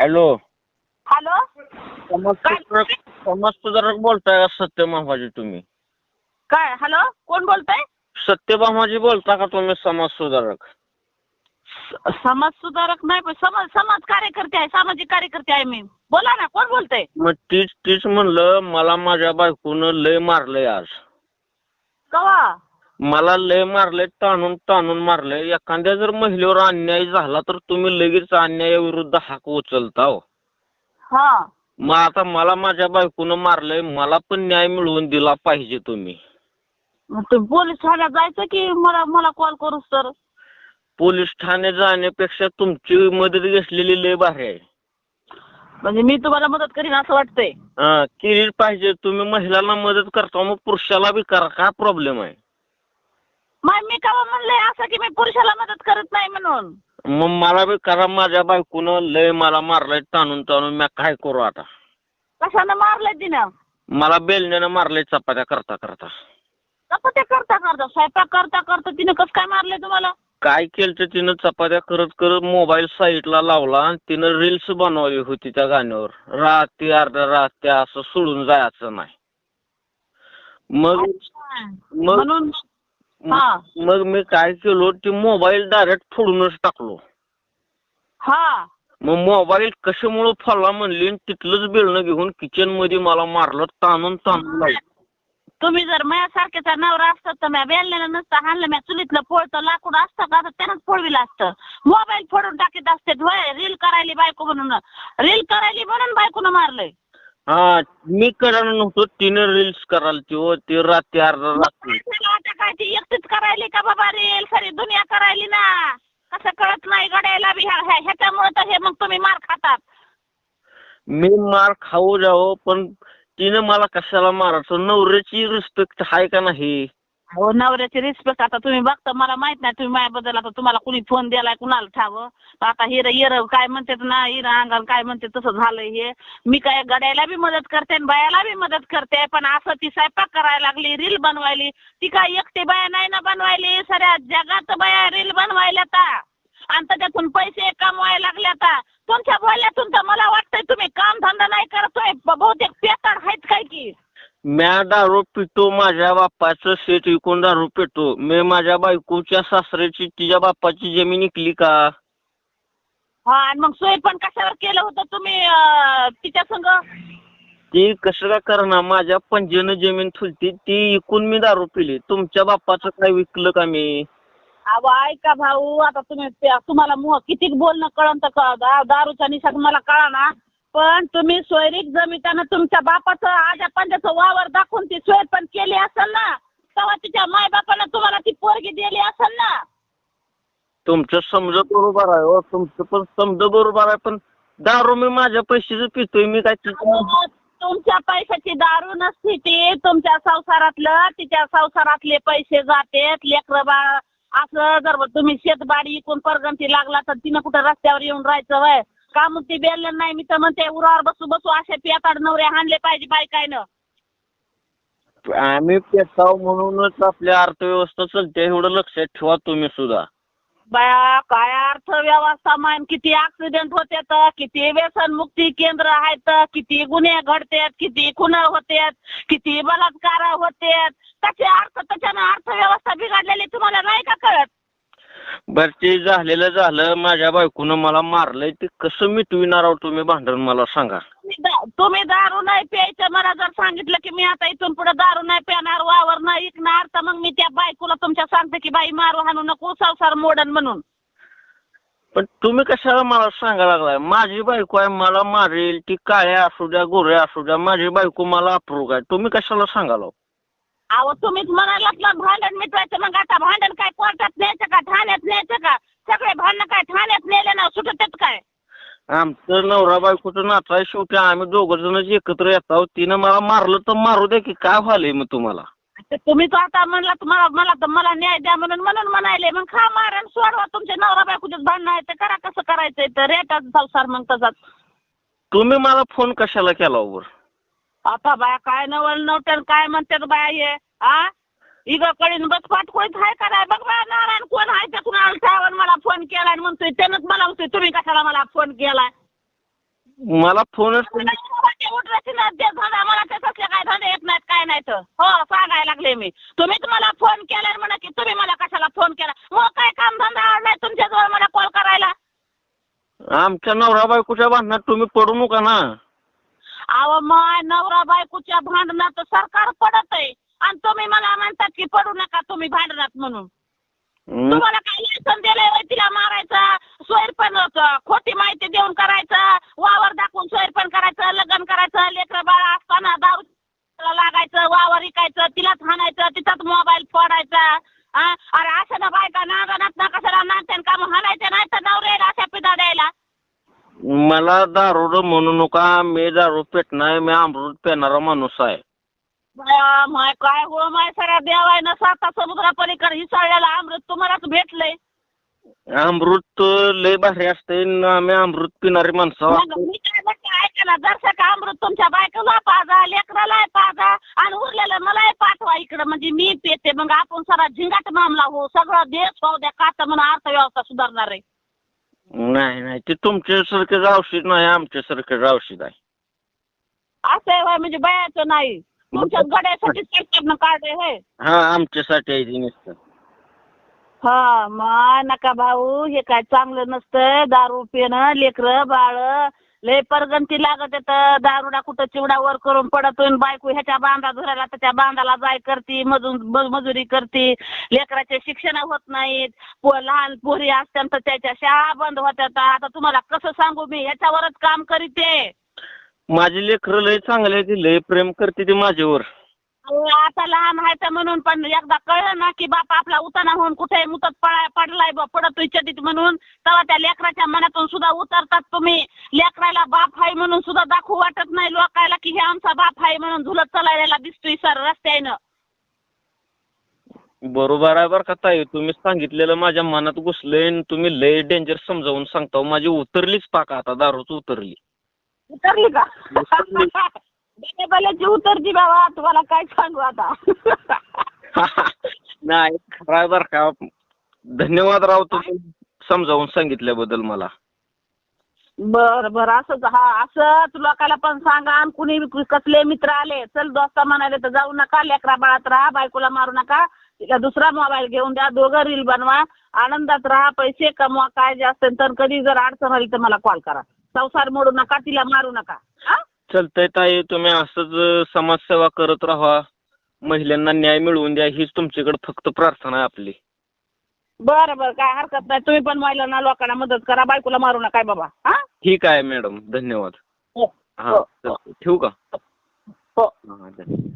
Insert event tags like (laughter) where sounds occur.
Hello. Hello. समाजसुधारक समाजसुधारक बोलताय का सत्यभामाजी तुम्ही? काय? हॅलो. कोण बोलताय? सत्यभामाजी बोलता का तुम्ही समाजसुधारक? स- समाज सुधारक नाही पण समाज समाज कार्यकर्ते आहे सामाजिक कार्यकर्ते आहे मी. बोला ना कोण बोलतंय? मग तीच तीच म्हणलं मला माझ्या बायकोनं लय मारलंय आज. कवा? मला लय मारलंय ताणून ताणून मारलंय. एखाद्या जर महिलेवर अन्याय झाला तर तुम्ही लगेच अन्यायाविरुद्ध हाक उचलता हो. हा. मग आता मला माझ्या बायकोनं मारलंय मला पण न्याय मिळवून दिला पाहिजे तुम्ही. मग पोलीस ठाण्यात जायचं की मला मला कॉल करूस तर? पोलीस ठाणे जाण्यापेक्षा तुमची मदत घेतलेली लय भारी आहे. म्हणजे मी तुम्हाला मदत करीन असं वाटतंय? हा केली पाहिजे. तुम्ही महिलांना मदत करता मग पुरुषाला बी करा. काय प्रॉब्लेम आहे? मग मी का म्हणलंय असं की मी पुरुषाला मदत करत नाही म्हणून? मग मला बी करा माझ्या बायकोनं लय मला मारलंय ताणून ताणून मी काय करू आता? कशानं मारलंय तिनं? मला बेलण्यानं मारलंय चपात्या करता करता. कसं ते करता करता स्वयंपाक करता करता तिनं कसं काय मारलंय तुम्हाला? काय केलं तर तिनं चपात्या करत करत मोबाईल साईडला लावला आणि तिनं रील्स बनवली होती त्या गाण्यावर. राहते अर्ध्या राहते असं सोडून जायचं नाही. मग मग म्हणून हा. मग मी काय केलो ती मोबाईल डायरेक्ट फोडूनच टाकलो. हा. मग मोबाईल कशामुळं फोडला म्हणली आणि तिथलंच बेलणं घेऊन किचनमध्ये मला मारलं ताणून ताणून लावलं. तुम्ही जर माझ्यासारख्याचा नवरा असतात तर मी बेलण्याला नसतं हाणलं मी चुलीतलं पोळतं लाकूड असतं का तर त्यानंच फोडविलं असतं. मोबाईल फोडून टाकीत असते रील करायली बायको म्हणून. रील करायली म्हणून बायकोनं मारलंय. हा मी करायला नव्हतो तिने रील्स करायला ती ती रात्री अर्धा मग रात्री. काय ती एकटीच करायली का बाबा रील सारी दुनिया करायली ना. कसं कळत नाही गड्याला बी ह्या- ह्या- ह्याच्यामुळे तर हे मग तुम्ही मार खातात. मी मार खाऊ जावं पण तिनं मला कशाला मारायचं? नवऱ्याची रिस्पेक्ट आहे का नाही? हो नवऱ्याची रिस्पेक्ट आता तुम्ही बघता मला माहीत नाही तुम्ही माझ्याबद्दल आता तुम्हाला कुणी फोन दिलाय कुणाला ठावं? आता हिर हिर काय म्हणतात ना हिर अंगाल काय म्हणते तसं झालंय हे. मी काय गड्याला बी मदत करते आणि बायाला बी मदत करते पण असं ती स्वयंपाक करायला लागली रील बनवायली. ती काय एकटी बाया नाही ना बनवायली सऱ्या जगात बाया रील बनवायला आता आणि त्याच्यातून पैसे कमवायला लागले आता तुमच्या बोलण्यातून तर मला वाटतंय तुम्ही काम धंदा नाही करतोय ब- बहुतेक पेताड आहेत काय की म्या दारू पितो माझ्या बाप्पाचं शेत विकून दारू पितो. मी माझ्या बायकोच्या सासऱ्याची तिच्या बाप्पाची जमीन इकली का? हा आणि मग सोय पण कशावर केलं होतं तुम्ही अं, तिच्या संग? ती कसं का करणार? माझ्या पंजेनं जमीन थुलती ती इकून मी दारू पिली. तुमच्या बाप्पाचं काय विकलं का मी? अहो ऐका भाऊ आता तुम्ही तुम्हाला मुह किती बोलणं कळण तर क- दा- दारूच्या निशात मला कळा ना. पण तुम्ही सोयरीक जमितानं तुमच्या बापाचं आजा पंजाचं वावर दाखवून ती सोय पण केली असेल ना तेव्हा तिच्या मायबापानं तुम्हाला ती पोरगी दिली असेल ना? तुमचं समज बरोबर आहे हो तुमचं पण समज बरोबर आहे पण दारू मी माझ्या पैशाचं पितोय मी काय तिच्या तुमच्या पैशाची दारू नसती ती तुमच्या संसारातलं तिच्या संसारातले पैसे जातेत लेकरं बाळ असं जर तुम्ही शेतबाडी इकून परगंती लागला तर तिनं कुठं रस्त्यावर येऊन राहायचं वय? का मग ती बेलन नाही. मी तर म्हणते उरावर बसू बसू असे पियाताड नवरे हाणले पाहिजे बायकायनं. आम्ही पेटाव म्हणूनच आपल्या अर्थव्यवस्था चालते एवढं लक्षात ठेवा तुम्ही सुद्धा. बाया काय अर्थव्यवस्था मान किती ऍक्सिडेंट होते तर किती व्यसनमुक्ती केंद्र आहेत किती गुन्हे घडतात किती खुन होतात किती बलात्कार होतात. त्याचे अर्थ त्याच्यानं अर्थव्यवस्था बिघडलेली तुम्हाला नाही का कळत? बर ते झालेलं झालं. माझ्या बायकोनं मला मारलंय. ते कसं मिटविणार आहो तुम्ही भांडण? मला सांगा. तुम्ही दा- तुम्ही दारू नाही प्यायचं. मला जर सांगितलं की मी आता इथून पुढे दारू नाही पिणार वावर नाही ऐकणार तर मग मी त्या बायकोला तुमच्या सांगते की बाई मारू हाणू नको संसार मोडन म्हणून. पण तुम्ही कशाला मला सांगा लागलाय? माझी बायको आहे मला मारेल. ती काळ्या असू द्या गोऱ्या असू द्या. माझी बायको मला अप्रूव आहे. तुम्ही कशाला सांगाल अहो तुम्हीच म्हणालात ना भांडण मिटवायचं मग आता भांडण काय कोर्टात न्यायचं का? ठाण्यात न्यायचं का? सगळे भांडणं काय ठाण्यात नेले ना सुटतात काय? आमचं नवरा बायकोचं नातं आहे शेवटी आम्ही दोघं जणच एकत्र येत आहोत तिनं मला मारलं तर मारू द्या की काय व्हायलंय मग तुम्हाला? तर तुम्ही तर आता म्हणला तुम्हाला मला तर मला न्याय द्या म्हणून म्हणून म्हणायले. मग खा मारण सोडवा तुमचे नवरा बायकोचेच भांडणं आहे तर करा कसं करायचंय? तर रेटाचा संसार मग तसाच. तुम्ही मला फोन कशाला केला वर आता बाया काय नवल नवटन काय म्हणतात बाया हे आ? इग कडीन बस पाठकोळीत आहे का नाही? बघ बाया नारायण कोण आहे ते कुणाला ठावन मला फोन केलाय आणि म्हणतोय त्यानंच मला म्हणतोय तुम्ही कशाला मला फोन केलाय? मला फोनच ते उठवायचे ना ते धंदा मला ते काय धंदे येत नाहीत काय नाही तर हो सांगायला लागले मी. तुम्हीच मला फोन केला म्हणा की तुम्ही मला कशाला फोन केला मग काय काम धंदा नाही तुमच्याजवळ मला कॉल करायला? आमच्या नवरा बायकोच्या भांडणात तुम्ही पडू नका ना. अहो माय नवरा बायकोच्या भांडणात सरकार पडत आहे आणि तुम्ही मला म्हणतात की पडू नका तुम्ही भांडणात म्हणून? तुम्हाला काय लायसन दिलंय तिला मारायचा? सोयरपण खोटी माहिती देऊन करायचं. वावर दाखवून सोयरपण करायचं लग्न करायचं लेकरं बाळा असताना दारू लागायचं वावर विकायचं तिलाच हाणायचं तिचाच मोबाईल फोडायचा हा? अरे अशा ना बायका नांगणात ना कशाला नागत्यान काम हाणायचे नाही तर नवऱ्याला अशा पिदा द्यायला मला दारू म्हणू नका मी दारू पेटणार मी अमृत पेणारा माणूस आहे. बया, माय काय हो माय सगळ्या देवाय ना साता समुद्रापलीकडे हिसळलेला अमृत तुम्हालाच भेटलंय. अमृत लय भारी असते आम्ही अमृत पिणारी माणसं मग आहोत. मी काय म्हणते ऐका ना अमृत तुमच्या बायकोला पाजा लेकराला पाजा आणि उरलेलं मलाही पाठवा इकडं म्हणजे मी पेते मग आपण सारा झिंगाट मामला हो सगळं देश होऊ द्या का तर म्हणून अर्थव्यवस्था सुधारणार आहे. नाही नाही. ते तुमच्यासारखेच औषध नाही आमच्यासारखेच औषध आहे. असं आहे होय, म्हणजे बायाचं नाही. तुमच्या गड्यासाठी सरकारनं काढले होय. हा आमच्यासाठी आहे ते नुसतं. हा मग नका भाऊ हे काय चांगलं नसतं. दारू पिणं लेकरं बाळ लय परगंती लागत तर दारुडा कुठं चिवडा वर करून पडतोय बायको ह्याच्या बांधा धरायला त्याच्या बांधाला जाय करती मजून मजुरी करती. लेकराचे शिक्षण होत नाहीत. पो लहान पोरी असतात तर त्याच्या शाळा बंद होत्यात आता तुम्हाला कसं सांगू मी? ह्याच्यावरच काम करीते. माझी लेकरं लय चांगले ती लय प्रेम करते ती माझ्यावर. आता लहान आहे तर म्हणून पण एकदा कळलं ना की बाप आपला उताना होऊन कुठे मुतत पळाय पडलाय बा पडतोय चटीत म्हणून. तेव्हा त्या लेकराच्या मनातून सुद्धा उतरतात तुम्ही. लेकराला बाप आहे म्हणून सुद्धा दाखवू वाटत नाही लोकायला की हे आमचा बाप आहे म्हणून झुलत चालायला दिसतोय सर रस्त्यानं. बरोबर आहे बरं का ताई. तुम्ही सांगितलेलं माझ्या मनात घुसलंय आणि तुम्ही लय डेंजर समजावून सांगता माझी उतरलीच पाका आता दारूच उतरली. उतरली का? (laughs) उतरली. बल्याची उतरती बाबा तुम्हाला काय सांगू आता? (laughs) नाही खरं बरं का. धन्यवाद राव तुम्ही समजावून सांगितल्याबद्दल मला. बर बर असंच हा असंच लोकाला पण सांगा. आणि कुणी कसले मित्र आले चल दोस्ता म्हणाले तर जाऊ नका लेकरा बाळात राहा बायकोला मारू नका. तिला दुसरा मोबाईल घेऊन द्या दोघं रील बनवा. आनंदात राहा पैसे कमवा काय जे असेल तर कधी जर अडचण आली तर मला कॉल करा. संसार मोडू नका तिला मारू नका. चलतंय ताई तुम्ही असंच समाजसेवा करत राहा. महिलांना न्याय मिळवून द्या हीच तुमच्याकडे फक्त प्रार्थना आहे आपली. बरं बरं काय हरकत नाही. तुम्ही पण महिलांना लोकांना मदत करा. बायकोला मारू नका बाबा हा? ठीक आहे मॅडम. धन्यवाद. हो हा हो. चल, ठेवू का? हो. हा, धन्यवाद.